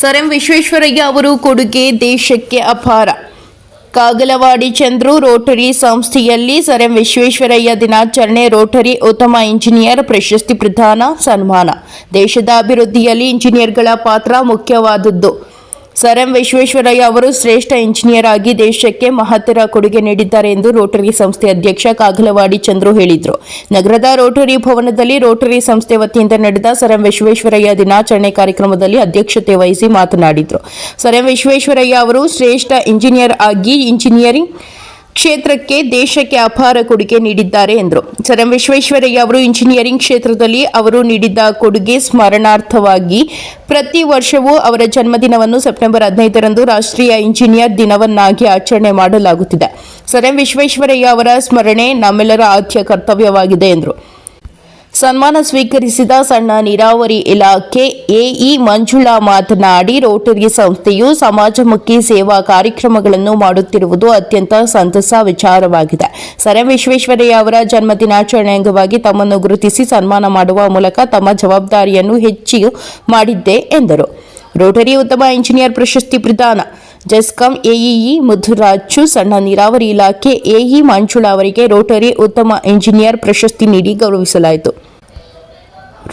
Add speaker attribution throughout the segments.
Speaker 1: Sir M Visvesvaraya ಅವರು ಕೊಡುಗೆ ದೇಶಕ್ಕೆ ಅಪಾರ. ಕಾಗಲವಾಡಿ ಚಂದ್ರು ರೋಟರಿ ಸಂಸ್ಥೆಯಲ್ಲಿ ಸರ್ ಎಂ ವಿಶ್ವೇಶ್ವರಯ್ಯ ದಿನಾಚರಣೆ ರೋಟರಿ ಉತ್ತಮ ಇಂಜಿನಿಯರ್, ಪ್ರಶಸ್ತಿ ಪ್ರದಾನ, ಸನ್ಮಾನ. ದೇಶದ ಅಭಿವೃದ್ಧಿಯಲ್ಲಿ ಇಂಜಿನಿಯರ್ಗಳ ಪಾತ್ರ ಮುಖ್ಯವಾದದ್ದು. ಸರ್ ಎಂ ವಿಶ್ವೇಶ್ವರಯ್ಯ ಅವರು ಶ್ರೇಷ್ಠ ಇಂಜಿನಿಯರ್ ಆಗಿ ದೇಶಕ್ಕೆ ಮಹತ್ತರ ಕೊಡುಗೆ ನೀಡಿದ್ದಾರೆ ಎಂದು ರೋಟರಿ ಸಂಸ್ಥೆ ಅಧ್ಯಕ್ಷ ಕಾಗಲವಾಡಿ ಚಂದ್ರು ಹೇಳಿದರು. ನಗರದ ರೋಟರಿ ಭವನದಲ್ಲಿ ರೋಟರಿ ಸಂಸ್ಥೆ ವತಿಯಿಂದ ನಡೆದ ಸರ್ ಎಂ ವಿಶ್ವೇಶ್ವರಯ್ಯ ದಿನಾಚರಣೆ ಕಾರ್ಯಕ್ರಮದಲ್ಲಿ ಅಧ್ಯಕ್ಷತೆ ವಹಿಸಿ ಮಾತನಾಡಿದರು. ಸರ್ ಎಂ ವಿಶ್ವೇಶ್ವರಯ್ಯ ಅವರು ಶ್ರೇಷ್ಠ ಇಂಜಿನಿಯರ್ ಆಗಿ ಇಂಜಿನಿಯರಿಂಗ್ ಕ್ಷೇತ್ರಕ್ಕೆ ದೇಶಕ್ಕೆ ಅಪಾರ ಕೊಡುಗೆ ನೀಡಿದ್ದಾರೆ ಎಂದರು. ಸರ್ ವಿಶ್ವೇಶ್ವರಯ್ಯ ಅವರು ಇಂಜಿನಿಯರಿಂಗ್ ಕ್ಷೇತ್ರದಲ್ಲಿ ಅವರು ನೀಡಿದ್ದ ಕೊಡುಗೆ ಸ್ಮರಣಾರ್ಥವಾಗಿ ಪ್ರತಿ ವರ್ಷವೂ ಅವರ ಜನ್ಮದಿನವನ್ನು ಸೆಪ್ಟೆಂಬರ್ ಹದಿನೈದರಂದು ರಾಷ್ಟ್ರೀಯ ಇಂಜಿನಿಯರ್ ದಿನವನ್ನಾಗಿ ಆಚರಣೆ ಮಾಡಲಾಗುತ್ತಿದೆ. ಸರ್ ಎಂ ವಿಶ್ವೇಶ್ವರಯ್ಯ ಅವರ ಸ್ಮರಣೆ ನಮ್ಮೆಲ್ಲರ ಆದ್ಯ ಕರ್ತವ್ಯವಾಗಿದೆ ಎಂದರು. ಸನ್ಮಾನ ಸ್ವೀಕರಿಸಿದ ಸಣ್ಣ ನೀರಾವರಿ ಇಲಾಖೆ ಎಇ ಮಂಜುಳಾ ಮಾತನಾಡಿ, ರೋಟರಿ ಸಂಸ್ಥೆಯು ಸಮಾಜಮುಖಿ ಸೇವಾ ಕಾರ್ಯಕ್ರಮಗಳನ್ನು ಮಾಡುತ್ತಿರುವುದು ಅತ್ಯಂತ ಸಂತಸ ವಿಚಾರವಾಗಿದೆ. ಸರ್ ವಿಶ್ವೇಶ್ವರಯ್ಯ ಅವರ ಜನ್ಮ ದಿನಾಚರಣೆ ಅಂಗವಾಗಿ ತಮ್ಮನ್ನು ಗುರುತಿಸಿ ಸನ್ಮಾನ ಮಾಡುವ ಮೂಲಕ ತಮ್ಮ ಜವಾಬ್ದಾರಿಯನ್ನು ಹೆಚ್ಚು ಮಾಡಿದ್ದೆ ಎಂದರು. ರೋಟರಿ ಉತ್ತಮ ಇಂಜಿನಿಯರ್ ಪ್ರಶಸ್ತಿ ಪ್ರದಾನ ಜೆಸ್ಕಾಂ, ಎಇಇ ಮುದ್ದುರಾಜು ಸಣ್ಣ ನೀರಾವರಿ ಇಲಾಖೆ, ಎಇ ಮಂಜುಳಾ ಅವರಿಗೆ ರೋಟರಿ ಉತ್ತಮ ಇಂಜಿನಿಯರ್ ಪ್ರಶಸ್ತಿ ನೀಡಿ ಗೌರವಿಸಲಾಯಿತು.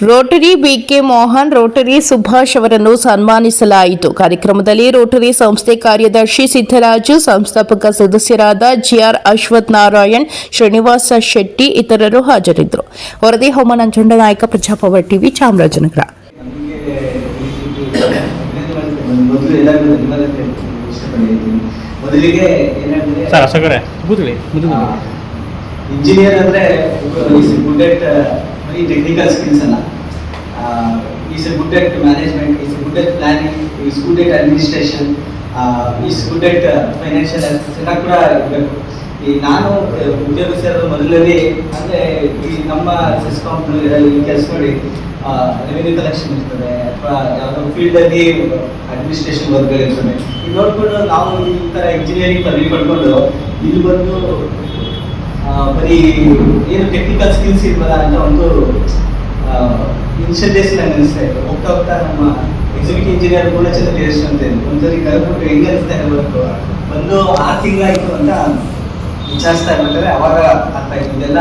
Speaker 1: Rotary B K Mohan, Rotary Subhash ಅವರನ್ನು ಸನ್ಮಾನಿಸಲಾಯಿತು. ಕಾರ್ಯಕ್ರಮದಲ್ಲಿ ರೋಟರಿ ಸಂಸ್ಥೆ ಕಾರ್ಯದರ್ಶಿ ಸಿದ್ದರಾಜು, ಸಂಸ್ಥಾಪಕ ಸದಸ್ಯರಾದ ಜಿಆರ್ ಅಶ್ವಥ್ ನಾರಾಯಣ್, ಶ್ರೀನಿವಾಸ ಶೆಟ್ಟಿ ಇತರರು ಹಾಜರಿದ್ದರು. ವರದಿ ಹೋಮ ಚಂಡನಾಯಕ ಪ್ರಜಾಪವರ್ ಟಿವಿ ಚಾಮರಾಜನಗರ.
Speaker 2: ಮೊದಲಿಗೆ
Speaker 3: ಸರ್ ಅಶೋಕರೇ ಕೂತ್ಕೊಳ್ಳಿ ಮುಂದೆ
Speaker 2: ಇಂಜಿನಿಯರ್ ಅಂದ್ರೆ ಈಸ್ ಗುಡ್ ಎಟ್ ಬರೀ ಟೆಕ್ನಿಕಲ್ ಸ್ಕಿಲ್ಸ್ ಅಲ್ಲ. Is good at management is good at planning is good at administration is good at financial ಎಲ್ಲ ಕೂಡ ಇರಬೇಕು. ಈ ನಾನು ಉದ್ಯೋಗ ಸೇರಿದ ಮೊದಲಲ್ಲಿ ಅಂದ್ರೆ ಈ ನಮ್ಮ ಸಿಸ್ಕಾಮ್ ಇದರಲ್ಲಿ ಕೆಲಸ ಮಾಡಿ ರೆವಿನ್ಯೂ ಕಲೆಕ್ಷನ್ ಇರ್ತದೆ, ಅಥವಾ ಯಾವುದೋ ಫೀಲ್ಡ್ ಅಲ್ಲಿ ಅಡ್ಮಿನಿಸ್ಟ್ರೇಷನ್ ವರ್ಕ್ಗಳಿರ್ತದೆ ಇದು ನೋಡ್ಕೊಂಡು ನಾವು ಈ ತರ ಇಂಜಿನಿಯರಿಂಗ್ ಪದವಿ ಪಡ್ಕೊಂಡು ಇಲ್ಲಿ ಬಂದು ಬರೀ ಏನು ಟೆಕ್ನಿಕಲ್ ಸ್ಕಿಲ್ಸ್ ಇರ್ಬಲ್ಲ ಅಂತ ಒಂದು ಡೇಸ್ ನಂಗೆ ಅನಿಸ್ತಾ ಇತ್ತು ಹೋಗ್ತಾ ಹೋಗ್ತಾ ನಮ್ಮ ಎಕ್ಸಿಕ್ಯೂಟಿವ್ ಇಂಜಿನಿಯರ್ ತೇಜಸ್ ಅಂತ ಒಂದು ಒಂದ್ಸರಿ ಕರ್ಕೊಂಡು ಹೆಂಗೆ ಅನಿಸ್ತಾ ಇರಬೇಕು ಒಂದು ಆರು ತಿಂಗಳಾಯ್ತು ಅಂತ ವಿಚಾರಿಸ್ತಾ ಇರ್ಬೇಕಾದ್ರೆ ಅವಾಗ ಅರ್ಥ ಆಯ್ತು. ಇದೆಲ್ಲ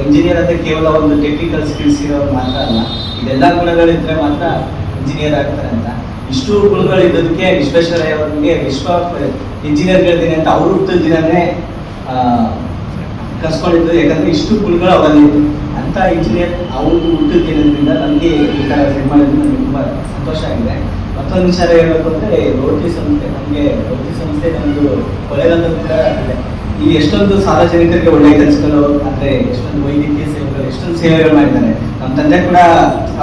Speaker 2: ಇಂಜಿನಿಯರ್ ಅಂತ ಕೇವಲ ಒಂದು ಟೆಕ್ನಿಕಲ್ ಸ್ಕಿಲ್ಸ್ ಇರೋರು ಮಾತ್ರ ಅಲ್ಲ. ಇದೆಲ್ಲ ಗುಣಗಳಿದ್ರೆ ಮಾತ್ರ ಇಂಜಿನಿಯರ್ ಆಗ್ತಾರೆ ಅಂತ. ಇಷ್ಟು ಗುಣಗಳಿದ್ದದಕ್ಕೆ ವಿಶ್ವೇಶ್ವರಯ್ಯ ಅವರಿಗೆ ವಿಶ್ವ ಇಂಜಿನಿಯರ್ಗಳ ದಿನ ಅಂತ ಅವ್ರ ಹುಟ್ಟಿದ ದಿನನೇ ಆ, ಕರ್ಸ್ಕೊಂಡಿದ್ದು. ಯಾಕಂದ್ರೆ ಇಷ್ಟು ಗುಣಗಳು ಅವರಲ್ಲಿ ಇತ್ತು. ಅಂತ ಇಂಜಿನಿಯರ್ ಅವರು ಹುಟ್ಟಿದ ದಿನದಿಂದ ನಮಗೆ ಈ ಥರ ಫಿಲ್ ಮಾಡಿದ್ರು ತುಂಬ ಸಂತೋಷ ಆಗಿದೆ. ಮತ್ತೊಂದು ವಿಚಾರ ಹೇಳಬೇಕು ಅಂದರೆ ರೋಟಿ ಸಂಸ್ಥೆ. ನಮಗೆ ರೋಟಿ ಸಂಸ್ಥೆ ನಮ್ಮದು ಕೊಳೆಗಾಲದ ಇದೆ ಇಲ್ಲಿ ಎಷ್ಟೊಂದು ಸಾರ್ವಜನಿಕರಿಗೆ ಒಳ್ಳೆ ಕೆಲಸಗಳು ಅಂದ್ರೆ ಎಷ್ಟೊಂದು ವೈದ್ಯಕೀಯ ಸೇವೆಗಳು, ಎಷ್ಟೊಂದು ಸೇವೆಗಳು ಮಾಡಿದ್ದಾರೆ. ನಮ್ಮ ತಂದೆ ಕೂಡ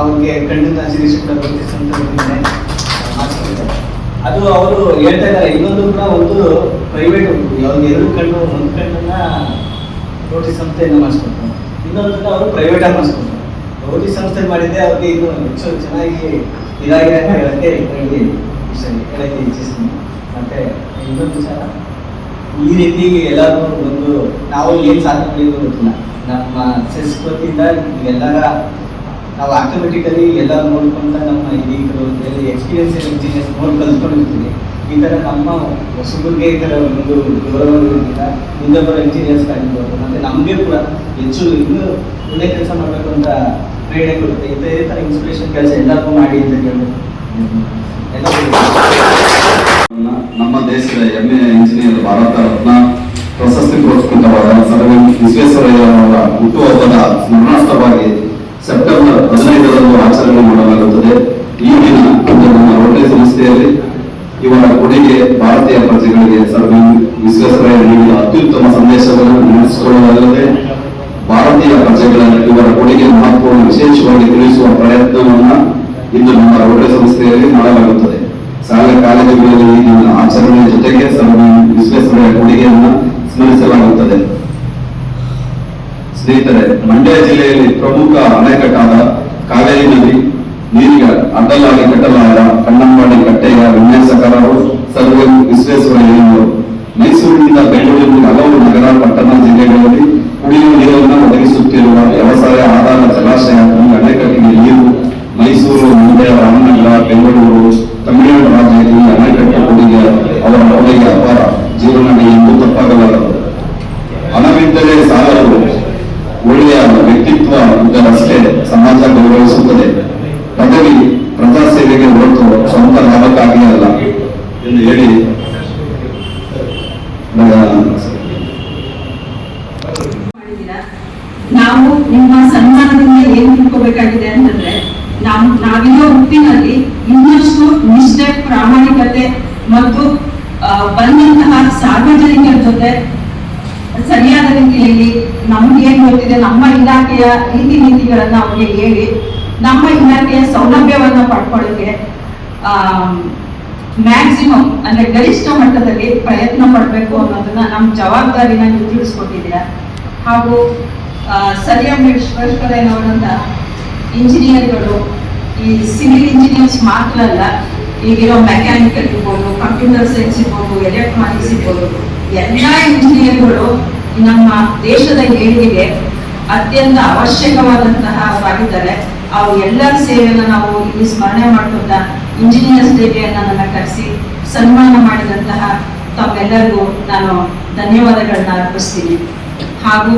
Speaker 2: ಅವ್ರಿಗೆ ಕಣ್ಣಿನ ಕೂಡ ಮಾಡಿಸ್ಕೊಂಡಿದ್ದಾರೆ. ಅದು ಅವರು ಹೇಳ್ತಾ ಇದ್ದಾರೆ. ಇನ್ನೊಂದು ಕೂಡ ಒಂದು ಪ್ರೈವೇಟ್ ಅವ್ರಿಗೆ ಎರಡು ಕಣ್ಣು, ಒಂದು ಕಣ್ಣನ್ನ ರೋಟಿ ಸಂಸ್ಥೆಯಿಂದ ಇನ್ನೊಂದು ಇನ್ನೊಂದನ್ನ ಅವರು ಪ್ರೈವೇಟ್ ಆಗಿ ಮಾಡಿಸ್ಕೊಡ್ತಾರೆ. ರೋಟಿ ಸಂಸ್ಥೆ ಮಾಡಿದ್ರೆ ಅವ್ರಿಗೆ ಇದು ಹೆಚ್ಚು ಚೆನ್ನಾಗಿ ಇದಾಗಿದೆ ಅಂತ ಹೇಳಕ್ಕೆ ಇಷ್ಟ ಹೇಳಕ್ಕೆ ಇಚ್ಛಿಸ್ತೀನಿ. ಮತ್ತೆ ಇನ್ನೊಂದು ವಿಚಾರ. ಈ ರೀತಿ ಎಲ್ಲರೂ ಒಂದು ನಾವು ಏನು ಸಾಧನೆ ಗೊತ್ತಿಲ್ಲ. ನಮ್ಮ ಸಂಸ್ಕೃತಿಯಿಂದ ಎಲ್ಲರ ನಾವು ಆಟೋಮೆಟಿಕಲಿ ಎಲ್ಲ ನೋಡ್ಕೊಂತ ನಮ್ಮ ಹಿರಿಯರು ಎಕ್ಸ್ಪೀರಿಯನ್ಸ್ ಇಂಜಿನಿಯರ್ಸ್ ನೋಡಿ ಕಲ್ತ್ಕೊಂಡಿರ್ತೀವಿ. ಈ ಥರ ನಮ್ಮ ಹೊಸಬರಿಗೆ ಈ ಥರ ಒಂದು ಗೌರವ ಮುಂದೆ ಇಂಜಿನಿಯರ್ಸ್ ಆಗಿರ್ಬೋದು, ಮತ್ತೆ ನಮಗೆ ಕೂಡ ಹೆಚ್ಚು ಇನ್ನೂ ಒಳ್ಳೆ ಕೆಲಸ ಮಾಡಬೇಕು ಅಂತ ಪ್ರೇರಣೆ ಕೊಡುತ್ತೆ. ಇದೇ ಥರ ಇನ್ಸ್ಪಿರೇಷನ್ ಕೆಲಸ ಎಲ್ಲರಿಗೂ ಮಾಡಿ ಅಂತ ಕೇಳಿ ಎಲ್ಲರಿಗೂ
Speaker 4: ನಮ್ಮ ದೇಶದ ಎಂಎ ಇಂಜಿನಿಯರ್ ಭಾರತ ರತ್ನ ಪ್ರಶಸ್ತಿ ಪುರಸ್ಕೃತವಾದ ಸರ್ವ ವಿಶ್ವೇಶ್ವರಯ್ಯನವರ ಹುಟ್ಟುಹಬ್ಬದ ಸ್ಮರಣಾರ್ಥವಾಗಿ ಸೆಪ್ಟೆಂಬರ್ ಹದಿನೈದರಂದು ಆಚರಣೆ ಮಾಡಲಾಗುತ್ತದೆ. ಈ ದಿನ ನಮ್ಮ ರೋಟರಿ ಸಂಸ್ಥೆಯಲ್ಲಿ ಇವರ ಕೊಡುಗೆ ಭಾರತೀಯ ಪ್ರಜೆಗಳಿಗೆ ಸರ್ವ ವಿಶ್ವೇಶ್ವರಯ್ಯ ನೀಡಿದ ಅತ್ಯುತ್ತಮ ಸಂದೇಶವನ್ನು ನೆನೆಸಿಕೊಳ್ಳುವುದಲ್ಲದೆ ಭಾರತೀಯ ಪ್ರಜೆಗಳ ಇವರ ಕೊಡುಗೆ ಮಹತ್ವವನ್ನು ವಿಶೇಷವಾಗಿ ತಿಳಿಸುವ ಪ್ರಯತ್ನವನ್ನು ಇಂದು ನಮ್ಮ ರೋಟರಿ ಸಂಸ್ಥೆಯಲ್ಲಿ ಮಾಡಲಾಗುತ್ತದೆ. ಶಾಲಾ ಕಾಲೇಜುಗಳಲ್ಲಿ ನಮ್ಮ ಆಚರಣೆಯ ಜೊತೆಗೆ ವಿಶ್ವೇಶ್ವರಯ್ಯ ಕೊಡುಗೆಯನ್ನು ಸ್ಮರಿಸಲಾಗುತ್ತದೆ. ಸ್ನೇಹಿತರೆ, ಮಂಡ್ಯ ಜಿಲ್ಲೆಯಲ್ಲಿ ಪ್ರಮುಖ ಅಣೆಕಟ್ಟಾದ ಕಾವೇರಿ ನದಿ ನೀರಿಗೆ ಅಡ್ಡಲಾಗಿ ಕಟ್ಟಲಾದ ಕಣ್ಣಂಬಾಡಿ ಕಟ್ಟೆಯ ವಿನ್ಯಾಸಕಾರರು ಸರ್ವ ಎಂ ವಿಶ್ವೇಶ್ವರಯ್ಯನವರು ಮೈಸೂರಿನಿಂದ ಬೆಂಗಳೂರಿನ ಹಲವು ನಗರ, ಪಟ್ಟಣ ಜಿಲ್ಲೆಗಳಲ್ಲಿ ಪದವಿ ಪ್ರಜಾ ಸೇವೆಗೆ ಹೊರತು ಸ್ವಂತ ಲಾಭಕ್ಕಾಗಿ ಅಲ್ಲ ಎಂದು ಹೇಳಿ ನಾವು ನಿಮ್ಮ ಸನ್ಮಾನದಿಂದ ಏನು ತಿಳ್ಕೋಬೇಕಾಗಿದೆ ಅಂತಂದ್ರೆ, ನಾವು ನಾವಿರೋ ಹುಟ್ಟಿನಲ್ಲಿ ಇನ್ನಷ್ಟು
Speaker 5: ನಿಷ್ಠೆ, ಪ್ರಾಮಾಣಿಕತೆ ಮತ್ತು ಬಂದಂತಹ ಸಾರ್ವಜನಿಕರ ಜೊತೆ ಸರಿಯಾದ ರೀತಿಯಲ್ಲಿ ನಮ್ಗೆ ಏನ್ ಗೊತ್ತಿದೆ, ನಮ್ಮ ಇಲಾಖೆಯ ರೀತಿ ನೀತಿಗಳನ್ನ ಅವ್ರಿಗೆ ಹೇಳಿ ನಮ್ಮ ಇಲಾಖೆಯ ಸೌಲಭ್ಯವನ್ನು ಪಡ್ಕೊಳ್ಳಿಕ್ಕೆ ಮ್ಯಾಕ್ಸಿಮಮ್ ಅಂದ್ರೆ ಗರಿಷ್ಠ ಮಟ್ಟದಲ್ಲಿ ಪ್ರಯತ್ನ ಪಡಬೇಕು ಅನ್ನೋದನ್ನ ನಮ್ಮ ಜವಾಬ್ದಾರಿನ ನೀವು ತಿಳಿಸ್ಕೊಟ್ಟಿದ್ದೀರಾ ಹಾಗೂ ಸರ್ ಎಂ ಇಂಜಿನಿಯರ್ಗಳು, ಈ ಸಿವಿಲ್ ಇಂಜಿನಿಯರ್ಸ್ ಮಾತ್ರ ಅಲ್ಲ, ಈಗಿರೋ ಮೆಕ್ಯಾನಿಕಲ್ ಇರ್ಬೋದು ಕಂಪ್ಯೂಟರ್ ಸೈನ್ಸ್ ಇರ್ಬೋದು ಎಲೆಕ್ಟ್ರಾನಿಕ್ಸ್ ಇರ್ಬೋದು, ಎಲ್ಲ ಇಂಜಿನಿಯರ್ಗಳು ನಮ್ಮ ದೇಶದ ಏಳಿಗೆಗೆ ಅತ್ಯಂತ ಅವಶ್ಯಕವಾದಂತಹ ಆಗಿದ್ದಾರೆ ಅವ್ರ ಎಲ್ಲರ ಸೇವೆಯನ್ನು ನಾವು ಇಲ್ಲಿ ಸ್ಮರಣೆ ಮಾಡ್ಕೊಂಡ ಇಂಜಿನಿಯರ್ಸ್ ಡೇಗೆ ನನ್ನನ್ನು ಕರೆಸಿ ಸನ್ಮಾನ ಮಾಡಿದಂತಹ ತಮ್ಮೆಲ್ಲರಿಗೂ ನಾನು ಧನ್ಯವಾದಗಳನ್ನ ಅರ್ಪಿಸ್ತೀನಿ. ಹಾಗೂ